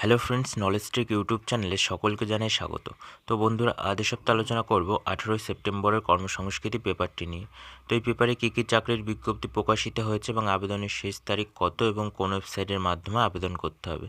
Hello friends knowledge tech YouTube চ্যানেলে সকলকে জানাই স্বাগত। তো বন্ধুরা, আজ সপ্তাহে আলোচনা করব আঠেরোই সেপ্টেম্বরের কর্মসংস্কৃতি পেপারটি নিয়ে। তো এই পেপারে কী কী চাকরির বিজ্ঞপ্তি প্রকাশিত হয়েছে এবং আবেদনের শেষ তারিখ কত এবং কোন ওয়েবসাইটের মাধ্যমে আবেদন করতে হবে?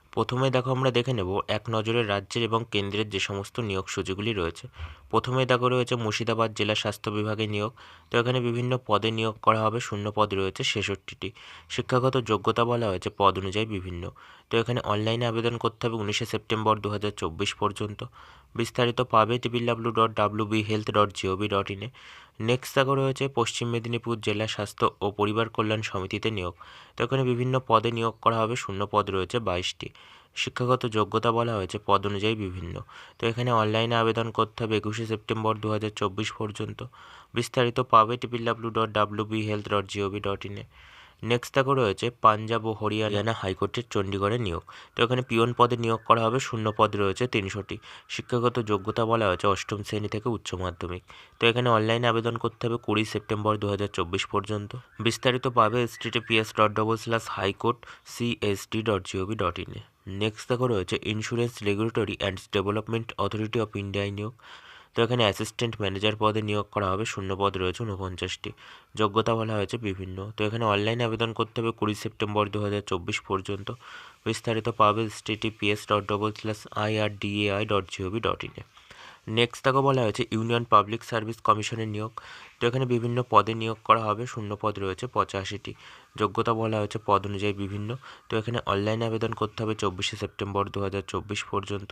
প্রথমে দেখো আমরা দেখে নেব এক নজরে রাজ্যের এবং কেন্দ্রের যে সমস্ত নিয়োগ সূচিগুলি রয়েছে। প্রথমে দেখো রয়েছে মুর্শিদাবাদ জেলা স্বাস্থ্য বিভাগে নিয়োগ। তো এখানে বিভিন্ন পদে নিয়োগ করা হবে, শূন্য পদ রয়েছে ছেষট্টিটি। শিক্ষাগত যোগ্যতা বলা হয়েছে পদ অনুযায়ী বিভিন্ন। তো এখানে অনলাইনে আবেদন করতে হবে উনিশে সেপ্টেম্বর দু হাজার চব্বিশ পর্যন্ত। বিস্তারিত পাবে triple W dot W B health dot GOV dot ইনে। নেক্সট রয়েছে পশ্চিম মেদিনীপুর জেলা স্বাস্থ্য ও পরিবার কল্যাণ সমিতিতে নিয়োগ। তো এখানে বিভিন্ন পদে নিয়োগ করা হবে, শূন্য পদ রয়েছে বাইশটি। শিক্ষাগত যোগ্যতা বলা হয়েছে, পদ অনুযায়ী বিভিন্ন। তো এখানে অনলাইনে আবেদন করতে হবে একুশে সেপ্টেম্বর দু হাজার চব্বিশ পর্যন্ত। বিস্তারিত পাবে triple W dot W B health dot GOV dot ইনে নেক্সট দেখো রয়েছে পাঞ্জাব ও হরিয়ানা হাইকোর্টের চণ্ডীগড়ে নিয়োগ। তো এখানে পিয়ন পদে নিয়োগ করা হবে, শূন্য পদ রয়েছে তিনশোটি। শিক্ষাগত যোগ্যতা বলা হয়েছে অষ্টম শ্রেণি থেকে উচ্চ মাধ্যমিক। তো এখানে অনলাইনে আবেদন করতে হবে কুড়ি সেপ্টেম্বর দু হাজার চব্বিশ পর্যন্ত। বিস্তারিত পাবে S PS dot double slash high court CSD dot GOV dot ইনে নেক্সট দেখো রয়েছে insurance regulatory and development authority of ইন্ডিয়ায় নিয়োগ। তো এখানে অ্যাসিস্ট্যান্ট ম্যানেজার পদে নিয়োগ করা হবে শূন্য পদ রয়েছে উনপঞ্চাশটি যোগ্যতা বলা হয়েছে বিভিন্ন। তো এখানে অনলাইনে আবেদন করতে হবে কুড়ি সেপ্টেম্বর দু হাজার চব্বিশ পর্যন্ত। বিস্তারিত পাবে PS dot double slash I R DAI dot GOV dot ইনে নেক্সট তাকে বলা হয়েছে ইউনিয়ন পাবলিক সার্ভিস কমিশনের নিয়োগ। তো এখানে বিভিন্ন পদে নিয়োগ করা হবে, শূন্য পদ রয়েছে, পঁচাশিটি। যোগ্যতা বলা হয়েছে পদ অনুযায়ী বিভিন্ন। তো এখানে অনলাইনে আবেদন করতে হবে চব্বিশে সেপ্টেম্বর দু হাজার চব্বিশ পর্যন্ত।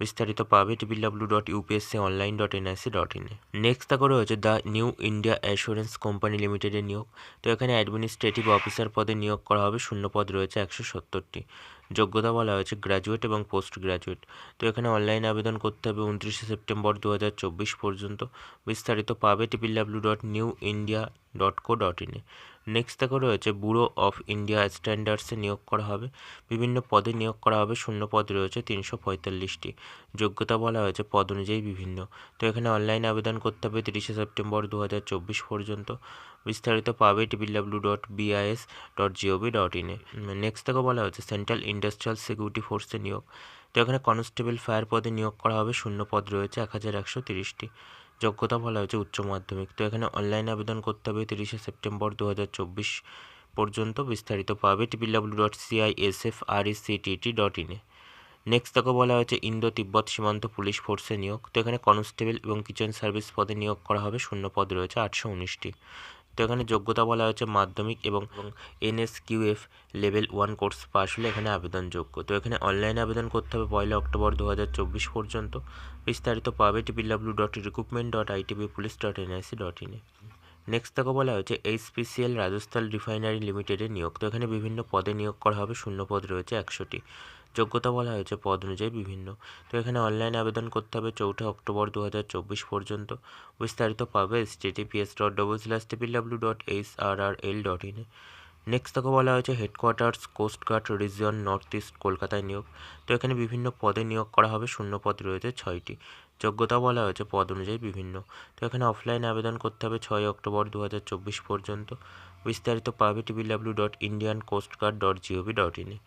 বিস্তারিত পাবে triple W dot UPSC online dot NIC dot ইনে নেক্সট তাকে রয়েছে the new India assurance company লিমিটেডের নিয়োগ। তো এখানে অ্যাডমিনিস্ট্রেটিভ অফিসার পদে নিয়োগ করা হবে, শূন্য পদ রয়েছে, একশো সত্তরটি। যোগ্যতা বলা হয়েছে গ্র্যাজুয়েট এবং পোস্ট গ্র্যাজুয়েট তো এখানে অনলাইনে আবেদন করতে হবে উনত্রিশে সেপ্টেম্বর দু হাজার চব্বিশ পর্যন্ত। বিস্তারিত পাবে triple W dot new India dot co dot ইনে নেক্সট দেখো রয়েছে ব্যুরো অফ ইন্ডিয়া স্ট্যান্ডার্ডসে নিয়োগ করা হবে। বিভিন্ন পদে নিয়োগ করা হবে, শূন্য পদ রয়েছে, তিনশো পঁয়তাল্লিশটি। যোগ্যতা বলা হয়েছে, পদ অনুযায়ী বিভিন্ন। তো এখানে অনলাইনে আবেদন করতে হবে তিরিশে সেপ্টেম্বর দু হাজার চব্বিশ পর্যন্ত। বিস্তারিত পাবে triple W dot BIS dot GOV dot ইনে নেক্সট থেকে বলা হচ্ছে সেন্ট্রাল ইন্ডাস্ট্রিয়াল সিকিউরিটি ফোর্সে নিয়োগ। তো এখানে কনস্টেবল ফায়ার পদে নিয়োগ করা হবে, শূন্য পদ রয়েছে, এক হাজার একশো তিরিশটি। যোগ্যতা বলা হয়েছে উচ্চ মাধ্যমিক। তো এখানে অনলাইন আবেদন করতে হবে তিরিশে সেপ্টেম্বর দু হাজার চব্বিশ পর্যন্ত বিস্তারিত পাবে triple W dot CISF R CTT dot ইনে নেক্সট তাকে বলা হয়েছে ইন্দো তিব্বত সীমান্ত পুলিশ ফোর্সে নিয়োগ। তো এখানে কনস্টেবল এবং কিচেন সার্ভিস পদে নিয়োগ করা হবে, শূন্য পদ রয়েছে, আটশো উনিশটি। তো এখানে যোগ্যতা বলা হয়েছে মাধ্যমিক এবং NSQF level one course pass হলে এখানে আবেদনযোগ্য তো এখানে অনলাইনে আবেদন করতে হবে পয়লা অক্টোবর দু হাজার চব্বিশ পর্যন্ত। বিস্তারিত পাবে triple W dot recruitment dot ITB police dot NIC dot ইনে নেক্সট তাকে বলা হয়েছে এইচপিসিএল রাজস্থান রিফাইনারি লিমিটেডের নিয়োগ। তো এখানে বিভিন্ন পদে নিয়োগ করা হবে, শূন্য পদ রয়েছে একশোটি। যোগ্যতা বলা হয়েছে পদ অনুযায়ী বিভিন্ন। তো এখানে অনলাইনে আবেদন করতে হবে চৌঠা অক্টোবর দু হাজার চব্বিশ পর্যন্ত। বিস্তারিত পাবে S TTPS dot double slash triple W dot H R R L dot ইনে নেক্সট তাকে বলা হয়েছে headquarters coast guard region north east কলকাতায় নিয়োগ। তো এখানে বিভিন্ন পদে নিয়োগ করা হবে, শূন্য পদ রয়েছে, ছয়টি। যোগ্যতা বলা হয়েছে পদ অনুযায়ী বিভিন্ন। তো এখানে অফলাইনে আবেদন করতে হবে ছয় অক্টোবর দু হাজার চব্বিশ পর্যন্ত। বিস্তারিত পাবে triple W dot Indian coast guard dot GOV dot ইনে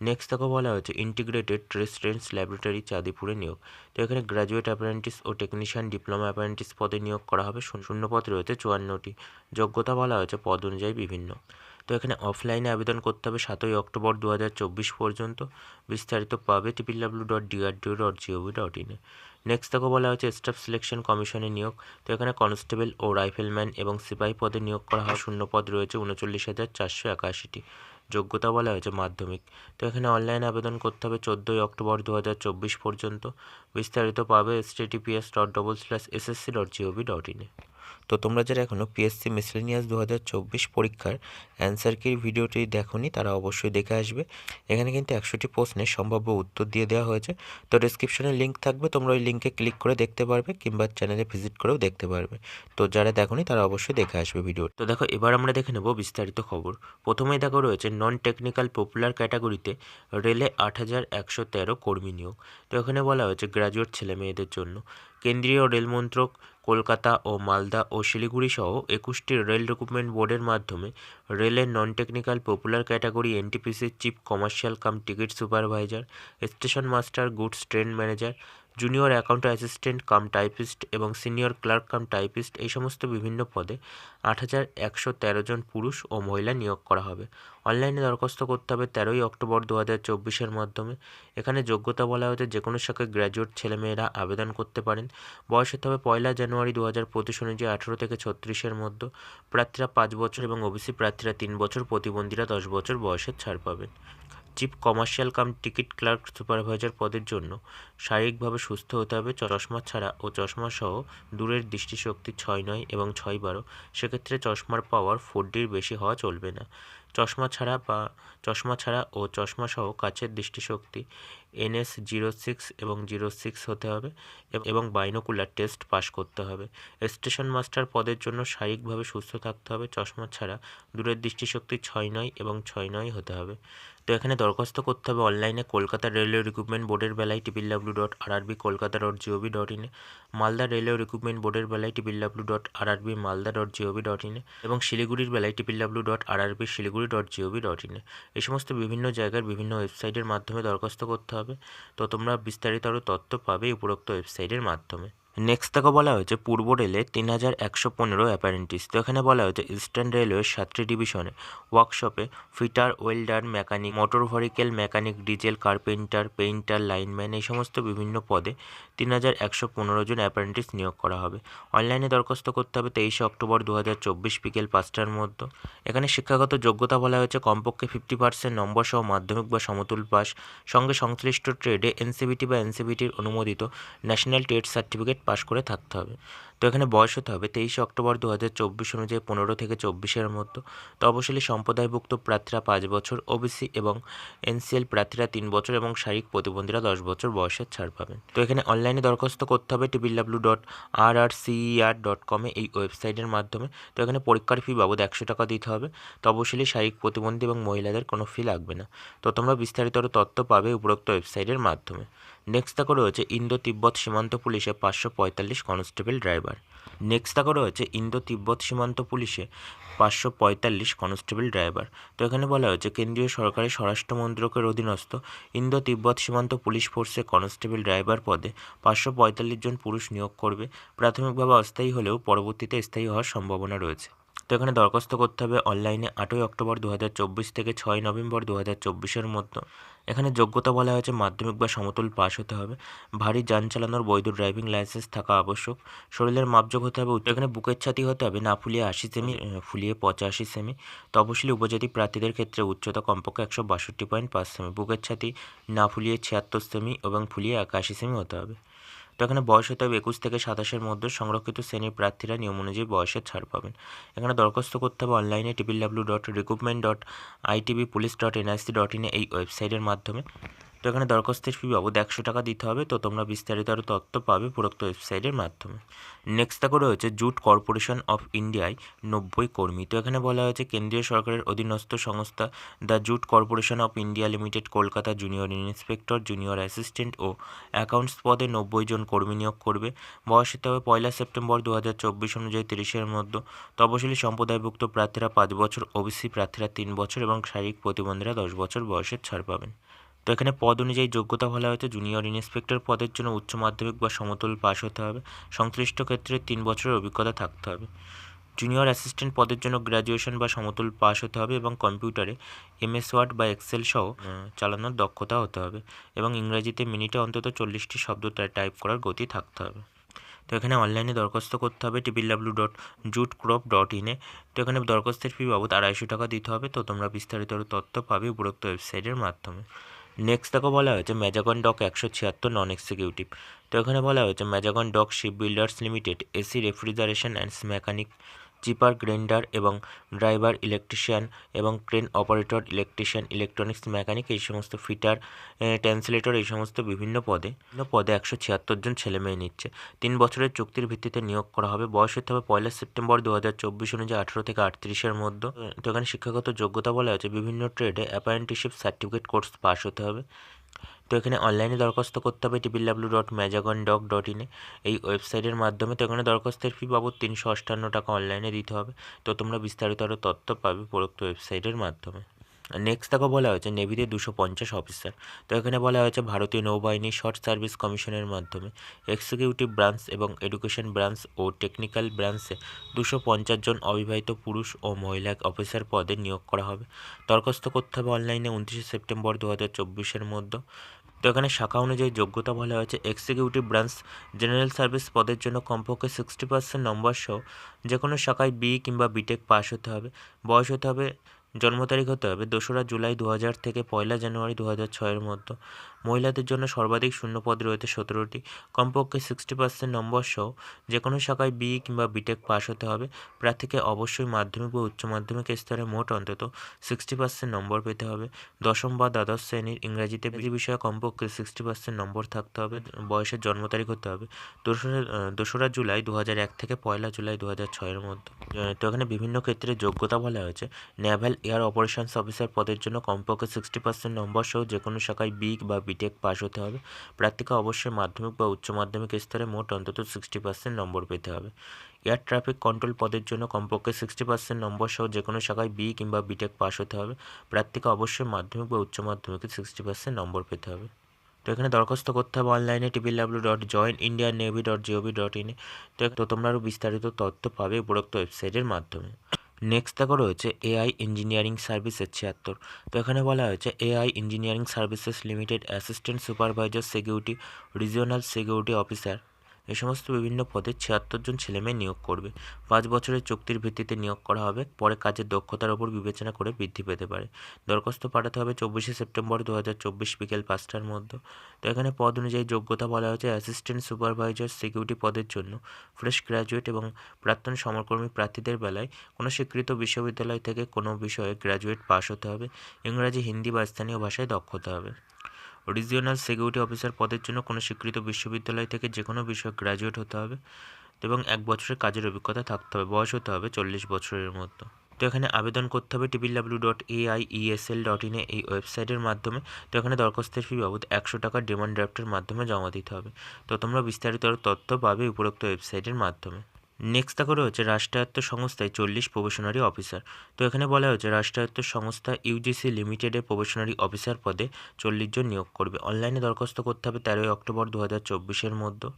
নেক্সট তাকে বলা হয়েছে ইন্টিগ্রেটেড ট্রেস্টেন্স ল্যাবরেটরি চাঁদিপুরে নিয়োগ। তো এখানে গ্র্যাজুয়েট অ্যাপ্রেন্টিস ও টেকনিশিয়ান ডিপ্লোমা অ্যাপ্রেন্টিস পদে নিয়োগ করা হবে, শূন্য পদ রয়েছে চুয়ান্নটি। যোগ্যতা বলা হয়েছে পদ অনুযায়ী বিভিন্ন। তো এখানে অফলাইনে আবেদন করতে হবে সাতই অক্টোবর দু হাজার চব্বিশ পর্যন্ত। বিস্তারিত পাবে triple W dot DRDO dot GOV dot ইনে নেক্সট তাকে বলা হয়েছে স্টাফ সিলেকশন কমিশনের নিয়োগ। তো এখানে কনস্টেবল ও রাইফেলম্যান এবং সিপাহী পদে নিয়োগ করা হয়, শূন্য পদ রয়েছে উনচল্লিশ হাজার চারশো একাশিটি। যোগ্যতা বলা হয়েছে মাধ্যমিক। তো এখানে অনলাইন আবেদন করতে হবে চোদ্দোই অক্টোবর দু হাজার চব্বিশ পর্যন্ত। বিস্তারিত পাবে S T TPS dot double slash SSC dot GOV dot ইনে তো তোমরা যারা এখনও পিএসসি মিসলেনিয়াস দু হাজার চব্বিশ পরীক্ষার অ্যান্সার কির ভিডিওটি দেখোনি, তারা অবশ্যই দেখে আসবে। এখানে কিন্তু একশোটি প্রশ্নের সম্ভাব্য উত্তর দিয়ে দেওয়া হয়েছে। তো ডিসক্রিপশনে লিঙ্ক থাকবে, তোমরা ওই লিঙ্কে ক্লিক করে দেখতে পারবে কিংবা চ্যানেলে ভিজিট করেও দেখতে পারবে। তো যারা দেখোনি, তারা অবশ্যই দেখে আসবে ভিডিও তো দেখো, এবার আমরা দেখে নেব বিস্তারিত খবর। প্রথমেই দেখো রয়েছে নন টেকনিক্যাল পপুলার ক্যাটাগরিতে রেলে আট হাজার একশো তেরো কর্মী নিয়োগ। তো এখানে বলা হয়েছে গ্র্যাজুয়েট ছেলে মেয়েদের জন্য। কেন্দ্রীয় রেল মন্ত্রক কলকাতা ও মালদা ও শিলিগুড়ি সহ একুশটি রেল রিক্রুটমেন্ট বোর্ডের মাধ্যমে রেলের non technical popular category এনটিপিসির chief commercial cum ticket supervisor station master goods train manager junior account assistant cum typist এবং সিনিয়র ক্লার্ক কাম টাইপিস্ট এই সমস্ত বিভিন্ন পদে আট হাজার একশো তেরো জন পুরুষ ও মহিলা নিয়োগ করা হবে। অনলাইনে দরখাস্ত করতে হবে তেরোই অক্টোবর দু হাজার চব্বিশের মাধ্যমে। এখানে যোগ্যতা বলা হয়েছে যে কোনো শাখায় গ্র্যাজুয়েট ছেলেমেয়েরা আবেদন করতে পারেন। বয়স হতে হবে পয়লা জানুয়ারি দু হাজার পঁচিশ অনুযায়ী আঠেরো থেকে ছত্রিশের মধ্যে। প্রার্থীরা পাঁচ বছর এবং ওবিসি প্রার্থীরা তিন বছর, প্রতিবন্ধীরা দশ বছর বয়সের ছাড় পাবেন। Chief commercial cum ticket clerk supervisor পদের জন্য শারীরিকভাবে সুস্থ হতে হবে, চশমা ছাড়া ও চশমা সহ দূরের দৃষ্টিশক্তি ছয় নয় এবং ছয় বারো। সেক্ষেত্রে চশমার পাওয়ার ফোর ডির বেশি হওয়া চলবে না। চশমা ছাড়া বা চশমা ছাড়া ও চশমা সহ কাছের দৃষ্টিশক্তি এনএস জিরো সিক্স এবং জিরো সিক্স হতে হবে এবং বাইনোকুলার টেস্ট পাস করতে হবে। স্টেশন মাস্টার পদের জন্য শারীরিকভাবে সুস্থ থাকতে হবে, চশমা ছাড়া। দূরের দৃষ্টিশক্তি ছয় নয় এবং ছয় নয় হতে হবে। তো এখানে দরখাস্ত করতে হবে অনলাইনে কলকাতা রেলওয়ে রিক্রুটমেন্ট বোর্ডের বেলায় triple W dot RRB Kolkata dot GOV dot ইনে মালদা রেলওয়ে রিক্রুটমেন্ট বোর্ডের বেলায় triple W dot RRB Malda dot GOV dot ইনে এবং শিলিগুড়ির বেলায় triple W dot RRB Siliguri dot GOV dot ইনে এই সমস্ত বিভিন্ন জায়গার বিভিন্ন ওয়েবসাইটের মাধ্যমে দরখাস্ত করতে হবে তো তোমরা বিস্তারিত আরও তথ্য পাবে উপরোক্ত ওয়েবসাইটের মাধ্যমে। নেক্সট থেকে বলা হয়েছে, পূর্ব রেলে তিন হাজার একশো পনেরো অ্যাপারেন্টিস তো এখানে বলা হয়েছে ইস্টার্ন রেলওয়ের সাতটি ডিভিশনে ওয়ার্কশপে fitter welder mechanic motor vehicle mechanic diesel carpenter painter lineman এই সমস্ত বিভিন্ন পদে তিন হাজার একশো পনেরো জন অ্যাপারেন্টিস নিয়োগ করা হবে। অনলাইনে দরখাস্ত করতে হবে তেইশে অক্টোবর দু হাজার চব্বিশ বিকেল পাঁচটার মধ্যে। এখানে শিক্ষাগত যোগ্যতা বলা হয়েছে, কমপক্ষে ফিফটি পার্সেন্ট নম্বর সহ মাধ্যমিক বা সমতুল পাস সঙ্গে সংশ্লিষ্ট ট্রেডে এনসিবিটি বা এনসিবিটির অনুমোদিত ন্যাশনাল ট্রেড সার্টিফিকেট পাশ করে থাকতে হবে। তো এখানে বয়স হতে হবে তেইশে অক্টোবর দু হাজার চব্বিশ অনুযায়ী পনেরো থেকে চব্বিশের মধ্যে তপশিলি সম্প্রদায়ভুক্ত প্রার্থীরা পাঁচ বছর ওবিসি এবং এনসিএল প্রার্থীরা তিন বছর এবং শারীরিক প্রতিবন্ধীরা দশ বছর বয়সের ছাড় পাবেন। তো এখানে অনলাইনে দরখাস্ত করতে হবে triple W dot R R CER dot কমে এই ওয়েবসাইটের মাধ্যমে। তো এখানে পরীক্ষার ফি বাবদ একশো টাকা দিতে হবে। তপশিলি শারীরিক প্রতিবন্ধী এবং মহিলাদের কোনো ফি লাগবে না। তো তোমরা বিস্তারিত তথ্য পাবে উপরোক্ত ওয়েবসাইটের মাধ্যমে। নেক্সট তাকে রয়েছে ইন্দো তিব্বত সীমান্ত পুলিশে পাঁচশো পঁয়তাল্লিশ কনস্টেবল ড্রাইভার। নেক্সট দেখো রয়েছে ইন্দো তিব্বত সীমান্ত পুলিশে পাঁচশো পঁয়তাল্লিশ কনস্টেবল ড্রাইভার তো এখানে বলা হয়েছে কেন্দ্রীয় সরকারের স্বরাষ্ট্র মন্ত্রকের অধীনস্থ ইন্দো তিব্বত সীমান্ত পুলিশ ফোর্সে কনস্টেবল ড্রাইভার পদে পাঁচশো পঁয়তাল্লিশ জন পুরুষ নিয়োগ করবে। প্রাথমিকভাবে অস্থায়ী হলেও পরবর্তীতে স্থায়ী হওয়ার সম্ভাবনা রয়েছে। তো এখানে দরখাস্ত করতে হবে অনলাইনে আটই অক্টোবর দু হাজার চব্বিশ থেকে ছয় নভেম্বর দু হাজার চব্বিশের মধ্যে। এখানে যোগ্যতা বলা হয়েছে মাধ্যমিক বা সমতুল পাস হতে হবে। ভারী যান চালানোর বৈধ ড্রাইভিং লাইসেন্স থাকা আবশ্যক। শরীরের মাপযোগ হতে হবে এখানে বুকের ছাতি হতে হবে, না ফুলিয়ে আশি সেমি ফুলিয়ে পঁচাশি সেমি তপশিলি উপজাতি প্রার্থীদের ক্ষেত্রে উচ্চতা কমপক্ষে একশো বাষট্টি পয়েন্ট পাঁচ সেমি বুকের ছাতি, না ফুলিয়ে ছিয়াত্তর সেমি এবং ফুলিয়ে একাশি সেমি হতে হবে। তো এখানে বয়স হতে হবে একুশ থেকে সাতাশের মধ্যে। সংরক্ষিত শ্রেণির প্রার্থীরা নিয়ম অনুযায়ী বয়সের ছাড় পাবেন। এখানে দরখাস্ত করতে হবে অনলাইনে triple W dot recruitment dot ITB police dot NIC dot in এই ওয়েবসাইটের মাধ্যমে। তো এখানে দরখাস্তের ফি বাবদ একশো টাকা দিতে হবে, তো তোমরা বিস্তারিত আরও তথ্য পাবে উপরোক্ত ওয়েবসাইটের মাধ্যমে। নেক্সট দেখো রয়েছে জুট কর্পোরেশন অফ ইন্ডিয়ায় নব্বই কর্মী। তো এখানে বলা হয়েছে কেন্দ্রীয় সরকারের অধীনস্থ সংস্থা the jute corporation of India limited, Kolkata junior inspector, junior assistant O accounts পদে নব্বই জন কর্মী নিয়োগ করবে। বয়স হতে হবে পয়লা সেপ্টেম্বর দু হাজার চব্বিশ অনুযায়ী তিরিশের মধ্যে। তপশিলি সম্প্রদায়ভুক্ত প্রার্থীরা পাঁচ বছর, ওবিসি প্রার্থীরা তিন বছর এবং শারীরিক প্রতিবন্ধীরা দশ বছর বয়সের ছাড় পাবেন। তো এখানে পদ অনুযায়ী যোগ্যতা বলা হয়েছে। জুনিয়র ইন্সপেক্টর পদের জন্য উচ্চ মাধ্যমিক বা সমতুল পাস হতে হবে। সংশ্লিষ্ট ক্ষেত্রে তিন বছরের অভিজ্ঞতা থাকতে হবে। জুনিয়র অ্যাসিস্ট্যান্ট পদের জন্য গ্র্যাজুয়েশন বা সমতুল পাস হতে হবে এবং কম্পিউটারে এমএস ওয়ার্ড বা এক্সেল সহ চালানোর দক্ষতা হতে হবে এবং ইংরেজিতে মিনিটে অন্তত চল্লিশটি শব্দ টাইপ করার গতি থাকতে হবে। তো এখানে অনলাইনে দরখাস্ত করতে হবে triple W dot jute crop dot ইনে তো এখানে দরখাস্তের ফি বাবদ আড়াইশো টাকা দিতে হবে। তো তোমরা বিস্তারিত তথ্য পাবে উপরোক্ত ওয়েবসাইটের মাধ্যমে। নেক্সট দেখো বলা হয়েছে ম্যাজাগন ডক একশো ছিয়াত্তর নন এক্সিকিউটিভ তো এখানে বলা হয়েছে Mazagon dock ship builders limited AC refrigeration and mechanic chipper grinder এবং ড্রাইভার, ইলেকট্রিশিয়ান এবং crane operator, electrician, electronics mechanic এই সমস্ত ফিটার ট্রান্সলেটর এই সমস্ত বিভিন্ন পদে। পদে একশো ছিয়াত্তর জন ছেলে মেয়ে নিচ্ছে। তিন বছরের চুক্তির ভিত্তিতে নিয়োগ করা হবে। বয়স হতে হবে পয়লা সেপ্টেম্বর দু হাজার চব্বিশ অনুযায়ী আঠেরো থেকে আটত্রিশের মধ্যে। তো এখানে শিক্ষাগত যোগ্যতা বলা হয়েছে। বিভিন্ন ট্রেডে অ্যাপ্রেন্টিসশিপ সার্টিফিকেট কোর্স পাস হতে হবে। তো এখানে অনলাইনে দরখাস্ত করতে হবে triple W dot Mazagon dock dot ইনে এই ওয়েবসাইটের মাধ্যমে তো এখানে দরখাস্তের ফি বাবদ তিনশো অষ্টান্ন টাকা অনলাইনে দিতে হবে। তো তোমরা বিস্তারিত আরও তথ্য পাবে উপরোক্ত ওয়েবসাইটের মাধ্যমে। নেক্সট দেখো বলা হয়েছে নেভিতে দুশো পঞ্চাশ অফিসার তো এখানে বলা হয়েছে, ভারতীয় নৌবাহিনী শর্ট সার্ভিস কমিশনের মাধ্যমে এক্সিকিউটিভ ব্রাঞ্চ এবং এডুকেশন ব্রাঞ্চ ও টেকনিক্যাল ব্রাঞ্চে দুশো পঞ্চাশ জন অবিবাহিত পুরুষ ও মহিলা অফিসার পদে নিয়োগ করা হবে। দরখাস্ত করতে হবে অনলাইনে উনত্রিশে সেপ্টেম্বর দু হাজার চব্বিশের মধ্যে। তো এখানে শাখা অনুযায়ী যোগ্যতা বলা হয়েছে এক্সিকিউটিভ ব্রাঞ্চ জেনারেল সার্ভিস পদের জন্য কমপক্ষে সিক্সটি পার্সেন্ট নম্বর সহ যে কোনো শাখায় বি কিংবা বিটেক পাস হতে হবে। বয়স হতে হবে, জন্ম তারিখ হতে হবে দোসরা জুলাই দু হাজার থেকে পয়লা জানুয়ারি দু হাজার ছয়ের মধ্যে। মহিলাদের জন্য সর্বাধিক শূন্য পদ রয়েছে সতেরোটি। কমপক্ষে সিক্সটি পার্সেন্ট নম্বর সহ যে কোনো শাখায় বি কিংবা বিটেক পাস হতে হবে। প্রার্থীকে অবশ্যই মাধ্যমিক বা উচ্চ মাধ্যমিক স্তরে মোট অন্তত সিক্সটি পার্সেন্ট নম্বর পেতে হবে। দশম বা দ্বাদশ শ্রেণির ইংরাজিতে বিষয়ে কমপক্ষে সিক্সটি পার্সেন্ট নম্বর থাকতে হবে। বয়সের জন্ম তারিখ হতে হবে দোসরা দোসরা জুলাই দু এক থেকে পয়লা জুলাই দু হাজার ছয়ের মধ্যে। তো এখানে বিভিন্ন ক্ষেত্রে যোগ্যতা বলা হয়েছে। ন্যাভাল এয়ার অপারেশনস অফিসার পদের জন্য কমপক্ষে সিক্সটি পার্সেন্ট নম্বর সহ যে কোনো শাখায় বি বা বিটেক পাস হতে হবে। প্রার্থীকে অবশ্যই মাধ্যমিক বা উচ্চ মাধ্যমিক স্তরে মোট অন্তত সিক্সটি পার্সেন্ট নম্বর পেতে হবে। এয়ার ট্রাফিক কন্ট্রোল পদের জন্য কমপক্ষে সিক্সটি পার্সেন্ট নম্বর সহ যে কোনো শাখায় বি কিংবা বিটেক পাস হতে হবে। প্রার্থীকে অবশ্যই মাধ্যমিক বা উচ্চ মাধ্যমিকে সিক্সটি পার্সেন্ট নম্বর পেতে হবে। তো এখানে দরখাস্ত করতে হবে অনলাইনে triple W dot join Indian navy dot GOV dot ইনে তো তোমরা আরও বিস্তারিত তথ্য পাবে উপরোক্ত ওয়েবসাইটের মাধ্যমে। নেক্সট দেখো রয়েছে এআই ইঞ্জিনিয়ারিং সার্ভিসের ছিয়াত্তর। তো এখানে বলা হয়েছে AI engineering services limited assistant supervisor security regional security officer এই সমস্ত বিভিন্ন পদে ছিয়াত্তর জন ছেলেমেয়ে নিয়োগ করবে। পাঁচ বছরের চুক্তির ভিত্তিতে নিয়োগ করা হবে, পরে কাজের দক্ষতার ওপর বিবেচনা করে বৃদ্ধি পেতে পারে। দরখাস্ত পাঠাতে হবে চব্বিশে সেপ্টেম্বর দু হাজার চব্বিশ বিকেল পাঁচটার মধ্যে। তো এখানে পদ অনুযায়ী যোগ্যতা বলা হয়েছে অ্যাসিস্ট্যান্ট সুপারভাইজার সিকিউরিটি পদের জন্য। ফ্রেশ গ্র্যাজুয়েট এবং প্রাক্তন সমরকর্মী প্রার্থীদের বেলায় কোনো স্বীকৃত বিশ্ববিদ্যালয় থেকে কোনো বিষয়ে গ্র্যাজুয়েট পাস হতে হবে। ইংরাজি, হিন্দি বা স্থানীয় ভাষায় দক্ষতা হবে। রিজিওনাল সিকিউরিটি অফিসার পদের জন্য কোনো স্বীকৃত বিশ্ববিদ্যালয় থেকে যে কোনো বিষয়ে গ্র্যাজুয়েট হতে হবে এবং এক বছরের কাজের অভিজ্ঞতা থাকতে হবে, বয়স হতে হবে চল্লিশ বছরের মতো। তো এখানে আবেদন করতে হবে triple W dot AIESL dot ইনে এই ওয়েবসাইটের মাধ্যমে। তো এখানে দরখাস্তের ফি বাবদ একশো টাকা ডিমান্ড ড্রাফটের মাধ্যমে জমা দিতে হবে। তো তোমরা বিস্তারিত তথ্য পাবে উপরোক্ত ওয়েবসাইটের মাধ্যমে। নেক্সট দেখো রয়েছে রাষ্ট্রায়ত্ত সংস্থায় চল্লিশ প্রবেশনারি অফিসার। তো এখানে বলা হয়েছে রাষ্ট্রায়ত্ত সংস্থা ইউজিসি লিমিটেডের প্রবেশনারি অফিসার পদে চল্লিশ জন নিয়োগ করবে। অনলাইনে দরখাস্ত করতে হবে তেরোই অক্টোবর দু হাজার চব্বিশের মধ্যে।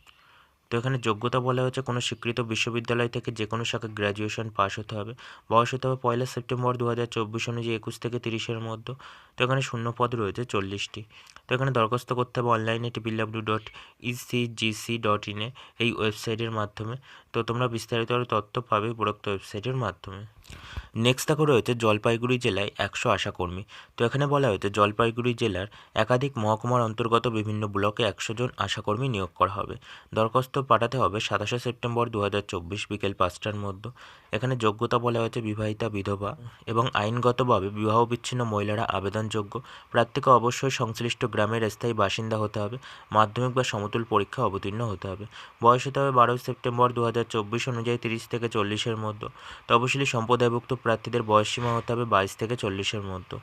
তো এখানে যোগ্যতা বলা হয়েছে কোনো স্বীকৃত বিশ্ববিদ্যালয় থেকে যে কোনো শাখায় গ্র্যাজুয়েশন পাস হতে হবে। বয়স হতে হবে পয়লা সেপ্টেম্বর দু হাজার চব্বিশ অনুযায়ী একুশ থেকে তিরিশের মধ্যে। তো এখানে শূন্য পদ রয়েছে, চল্লিশটি। তো এখানে দরখাস্ত করতে হবে অনলাইনে triple W dot ECGC dot ইনে এই ওয়েবসাইটের মাধ্যমে। তো তোমরা বিস্তারিত তথ্য পাবে উপরোক্ত ওয়েবসাইটের মাধ্যমে। নেক্সট দেখো রয়েছে জলপাইগুড়ি জেলায় একশো আশাকর্মী। তো এখানে বলা হয়েছে জলপাইগুড়ি জেলার একাধিক মহকুমার অন্তর্গত বিভিন্ন ব্লকে একশো জন আশাকর্মী নিয়োগ করা হবে। দরখাস্ত পাঠাতে হবে সাতাশে সেপ্টেম্বর দু হাজার চব্বিশ বিকেল পাঁচটার মধ্যে। এখানে যোগ্যতা বলা হয়েছে বিবাহিতা, বিধবা এবং আইনগতভাবে বিবাহ বিচ্ছিন্ন মহিলারা আবেদনযোগ্য প্রার্থীকে অবশ্যই সংশ্লিষ্ট গ্রামের স্থায়ী বাসিন্দা হতে হবে। মাধ্যমিক বা সমতুল পরীক্ষা অবতীর্ণ হতে হবে। বয়স হতে হবে বারোই সেপ্টেম্বর দু হাজার চব্বিশ অনুযায়ী তিরিশ থেকে চল্লিশের মধ্যে। তপশিলি সম্প্রদায়ভুক্ত প্রার্থীদের বয়সসীমা হতে হবে বাইশ থেকে চল্লিশের মধ্যে।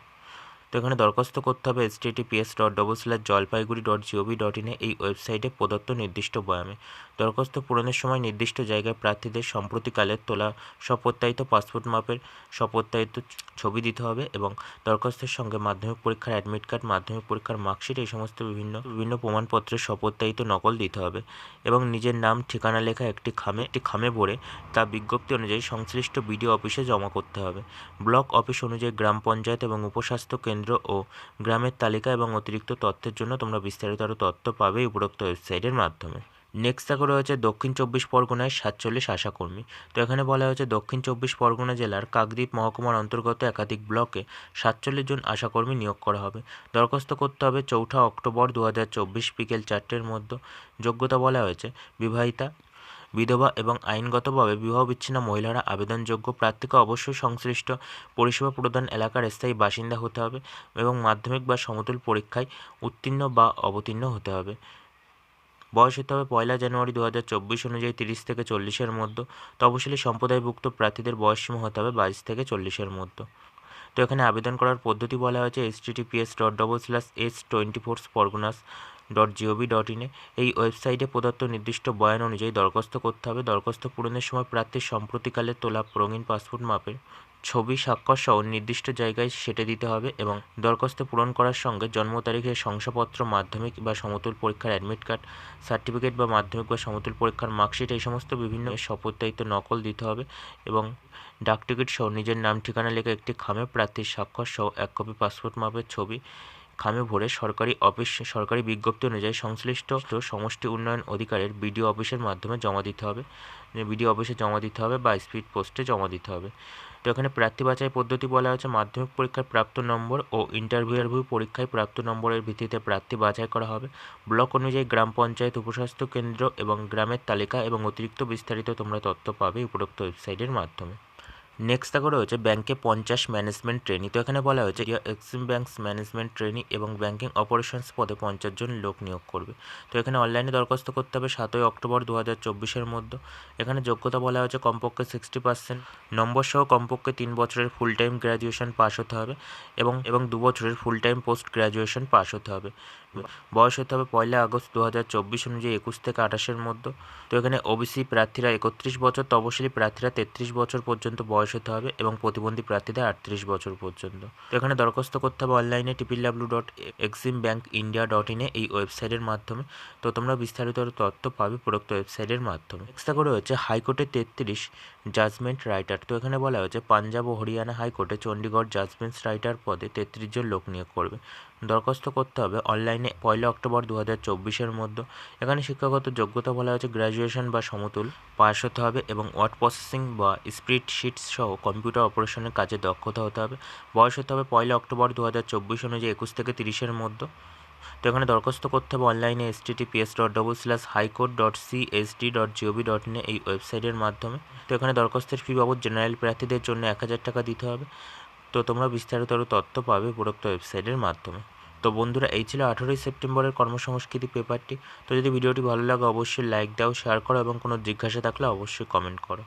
তো এখানে দরখাস্ত করতে হবে HTTPS dot double slash Jalpaiguri dot GOV dot ইনে এই ওয়েবসাইটে প্রদত্ত নির্দিষ্ট বয়ামে। দরখাস্ত পূরণের সময় নির্দিষ্ট জায়গায় প্রার্থীদের সম্প্রতিকালের তোলা স্বপ্রত্যায়িত পাসপোর্ট মাপের স্বপ্রত্যায়িত ছবি দিতে হবে এবং দরখাস্তের সঙ্গে মাধ্যমিক পরীক্ষার অ্যাডমিট কার্ড মাধ্যমিক পরীক্ষার মার্কশিট এই সমস্ত বিভিন্ন বিভিন্ন প্রমাণপত্রের স্বপ্রত্যায়িত নকল দিতে হবে এবং নিজের নাম, ঠিকানা লেখা একটি খামে একটি খামে ভরে তা বিজ্ঞপ্তি অনুযায়ী সংশ্লিষ্ট বিডিও অফিসে জমা করতে হবে। ব্লক অফিস অনুযায়ী গ্রাম পঞ্চায়েত এবং উপস্বাস্থ্য কেন্দ্র ও গ্রামের তালিকা এবং অতিরিক্ত তথ্যের জন্য তোমরা বিস্তারিত আরও তথ্য পাবে উপরোক্ত ওয়েবসাইটের মাধ্যমে। নেক্সট দেখো রয়েছে দক্ষিণ চব্বিশ পরগনায় সাতচল্লিশ আশাকর্মী। তো এখানে বলা হয়েছে দক্ষিণ চব্বিশ পরগনা জেলার কাকদ্বীপ মহকুমার অন্তর্গত একাধিক ব্লকে সাতচল্লিশ জন আশাকর্মী নিয়োগ করা হবে। দরখাস্ত করতে হবে চৌঠা অক্টোবর দু হাজার চব্বিশ বিকেল চারটের মধ্যে। যোগ্যতা বলা হয়েছে বিবাহিতা বিধবা এবং আইনগতভাবে বিবাহ বিচ্ছিন্ন মহিলারা আবেদনযোগ্য প্রার্থীকে অবশ্যই সংশ্লিষ্ট পরিষেবা প্রদান এলাকার স্থায়ী বাসিন্দা হতে হবে এবং মাধ্যমিক বা সমতুল পরীক্ষায় উত্তীর্ণ বা অবতীর্ণ হতে হবে। বয়স হতে হবে পয়লা জানুয়ারি দু হাজার চব্বিশ অনুযায়ী তিরিশ থেকে চল্লিশের মধ্যে। তপশিলি সম্প্রদায়ভুক্ত প্রার্থীদের বয়সসীমা হতে হবে বাইশ থেকে চল্লিশের মধ্যে। তো এখানে আবেদন করার পদ্ধতি বলা হয়েছে HTTPS dot double slash S twenty four Parganas dot GOV dot ইনে এই ওয়েবসাইটে প্রদত্ত নির্দিষ্ট বয়ান অনুযায়ী দরখাস্ত করতে হবে। দরখাস্ত পূরণের সময় প্রার্থীর সম্প্রতিকালে তোলা রঙিন পাসপোর্ট মাপের ছবি, স্বাক্ষর সহ নির্দিষ্ট জায়গায় সেটে দিতে হবে এবং দরখাস্ত পূরণ করার সঙ্গে জন্ম তারিখের শংসাপত্র, মাধ্যমিক বা সমতুল পরীক্ষার অ্যাডমিট কার্ড সার্টিফিকেট বা মাধ্যমিক বা সমতুল পরীক্ষার মার্কশিট এই সমস্ত বিভিন্ন শপথদায়িত্ব নকল দিতে হবে এবং ডাকটিকিট সহ নিজের নাম, ঠিকানা লেখা একটি খামে প্রার্থীর স্বাক্ষর সহ এক কপি পাসপোর্ট মাপের ছবি খামে ভরে সরকারি অফিস, সরকারি বিজ্ঞপ্তি অনুযায়ী সংশ্লিষ্ট সমষ্টি উন্নয়ন অধিকারের বিডিও অফিসের মাধ্যমে জমা দিতে হবে। বিডিও অফিসে জমা দিতে হবে বা স্পিড পোস্টে জমা দিতে হবে। তো এখানে প্রার্থী বাছাই পদ্ধতি বলা হয়েছে। মাধ্যমিক পরীক্ষায় প্রাপ্ত নম্বর ও ইন্টারভিউ পরীক্ষায় প্রাপ্ত নম্বরের ভিত্তিতে প্রার্থী বাছাই করা হবে। ব্লক অনুযায়ী গ্রাম পঞ্চায়েত, উপস্বাস্থ্য কেন্দ্র এবং গ্রামের তালিকা এবং অতিরিক্ত বিস্তারিত তোমরা তথ্য পাবে উপরোক্ত ওয়েবসাইটের মাধ্যমে। নেক্সট দেখো রয়েছে ব্যাংকে পঞ্চাশ ম্যানেজমেন্ট ট্রেনি তো এখানে বলা হয়েছে এক্সিম ব্যাংকস ম্যানেজমেন্ট ট্রেনি এবং ব্যাংকিং অপারেশনস পদে পঞ্চাশ জন লোক নিয়োগ করবে। তো এখানে অনলাইনে দরখাস্ত করতে হবে সাতই অক্টোবর দু হাজার চব্বিশের মধ্যে। এখানে যোগ্যতা বলা হয়েছে কমপক্ষে সিক্সটি পার্সেন্ট নম্বর সহ কমপক্ষে তিন বছরের ফুল টাইম গ্র্যাজুয়েশন পাস হতে হবে এবং এবং দু বছরের full time post graduation pass হতে হবে। বয়স হতে হবে পয়লা আগস্ট দু হাজার চব্বিশ অনুযায়ী একুশ থেকে আঠাশের মধ্যে। তো এখানে ওবিসি প্রার্থীরা একত্রিশ বছর, তপশিলি প্রার্থীরা তেত্রিশ বছর পর্যন্ত বয়স হতে হবে এবং প্রতিবন্ধী প্রার্থীদের আটত্রিশ বছর পর্যন্ত। তো এখানে দরখাস্ত করতে হবে অনলাইনে triple W dot EXIM bank India dot ইনে এই ওয়েবসাইটের মাধ্যমে। তো তোমরা বিস্তারিত তথ্য পাবে প্রোক্ত ওয়েবসাইটের মাধ্যমে। নেক্সট করে হচ্ছে হাইকোর্টে তেত্রিশ জাজমেন্ট রাইটার তো এখানে বলা হয়েছে, পাঞ্জাব ও হরিয়ানা হাইকোর্টে চণ্ডীগড় জাজমেন্ট রাইটার পদে তেত্রিশ জন লোক নিয়োগ করবে। দরখাস্ত করতে হবে অনলাইনে পয়লা অক্টোবর দু হাজার চব্বিশের মধ্যে। এখানে শিক্ষাগত যোগ্যতা বলা হয়েছে গ্র্যাজুয়েশন বা সমতুল। পাস হতে হবে এবং ওয়ার্ড প্রসেসিং বা স্প্রিডশিটস সহ কম্পিউটার অপারেশনের কাজে দক্ষতা হতে হবে। বয়স হতে হবে পয়লা অক্টোবর দু হাজার চব্বিশ অনুযায়ী একুশ থেকে তিরিশের মধ্যে। তো এখানে দরখাস্ত করতে হবে অনলাইনে HTTPS dot double slash high court dot C S D dot GOV dot ইনে এই ওয়েবসাইটের মাধ্যমে। তো এখানে দরখাস্তের ফি বাবদ জেনারেল প্রার্থীদের জন্য এক হাজার টাকা দিতে হবে। তো তোমরা বিস্তারিত তথ্য পাবে উপরোক্ত ওয়েবসাইটের মাধ্যমে। তো বন্ধুরা, এই ছিল আঠেরোই সেপ্টেম্বরের কর্মসংস্কৃতি পেপারটি তো যদি ভিডিওটি ভালো লাগে, অবশ্যই লাইক দাও শেয়ার করো এবং কোনো জিজ্ঞাসা থাকলে অবশ্যই কমেন্ট করো।